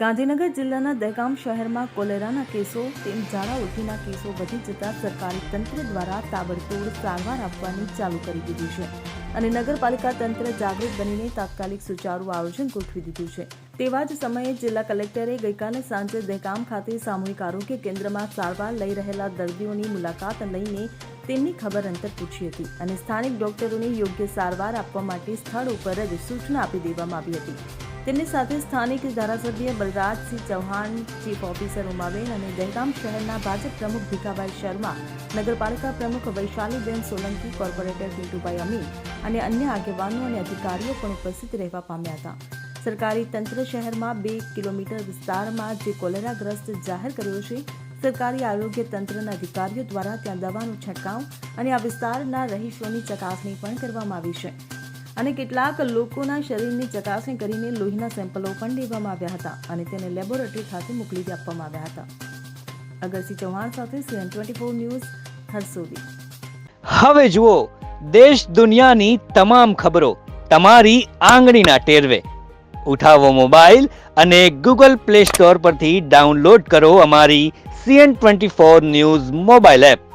ગાંધીનગર જિલ્લાના દહેગામ શહેરમાં કોલેરાના કેસો તેમ ઝાડા ઉઠીના કેસો વધી જતા સરકારી તંત્ર દ્વારા તાબડતોડ સારવાર આપવાની ચાલુ કરી દીધી છે અને નગરપાલિકા તંત્ર જાગૃત બનીને તાત્કાલિક સુચારુ આયોજન ગોઠવી દીધું છે. તેવા જ સમયે જિલ્લા કલેક્ટરે ગઈકાલે સાંજે દહેગામ ખાતે સામૂહિક આરોગ્ય કેન્દ્રમાં સારવાર લઈ રહેલા દર્દીઓની મુલાકાત લઈને તેમની ખબર અંતર પૂછી હતી અને સ્થાનિક ડોક્ટરોને યોગ્ય સારવાર આપવા માટે સ્થળ ઉપર જ સૂચના આપી દેવામાં આવી હતી. તેમની સાથે સ્થાનિક ધારાસભ્ય બલરાજસિંહ ચૌહાણ, ચીફ ઓફિસર ઉમાબેન અને દહેગામ શહેરના ભાજપ પ્રમુખ ભીખાભાઈ શર્મા, નગરપાલિકા પ્રમુખ વૈશાલીબેન સોલંકી, કોર્પોરેટર પિન્ટુભાઈ અમીન અને અન્ય આગેવાનો અને અધિકારીઓ પણ ઉપસ્થિત રહેવા પામ્યા હતા. સરકારી તંત્ર શહેરમાં બે કિલોમીટર વિસ્તારમાં જે કોલેરાગ્રસ્ત જાહેર કર્યો છે, સરકારી આરોગ્ય તંત્રના અધિકારીઓ દ્વારા ત્યાં દવાનો છંટકાવ અને આ વિસ્તારના રહીશોની ચકાસણી પણ કરવામાં આવી છે. અને કેટલાક લોકોના શરીરની ચકાસણી કરીને લોહીના સેમ્પલો પણ લેવામાં આવ્યા હતા અને તેને લેબોરેટરી ખાતે મોકલી આપવામાં આવ્યા હતા. અગરસિંહ ચૌહાણ સાથે CN twenty four news, Harsodi. હવે જુઓ, દેશ દુનિયાની તમામ ખબરો તમારી આંગળીના ટેરવે. ઉઠાવો મોબાઈલ અને ગૂગલ પ્લે સ્ટોર પરથી ડાઉનલોડ કરો અમારી CN twenty four news mobile app.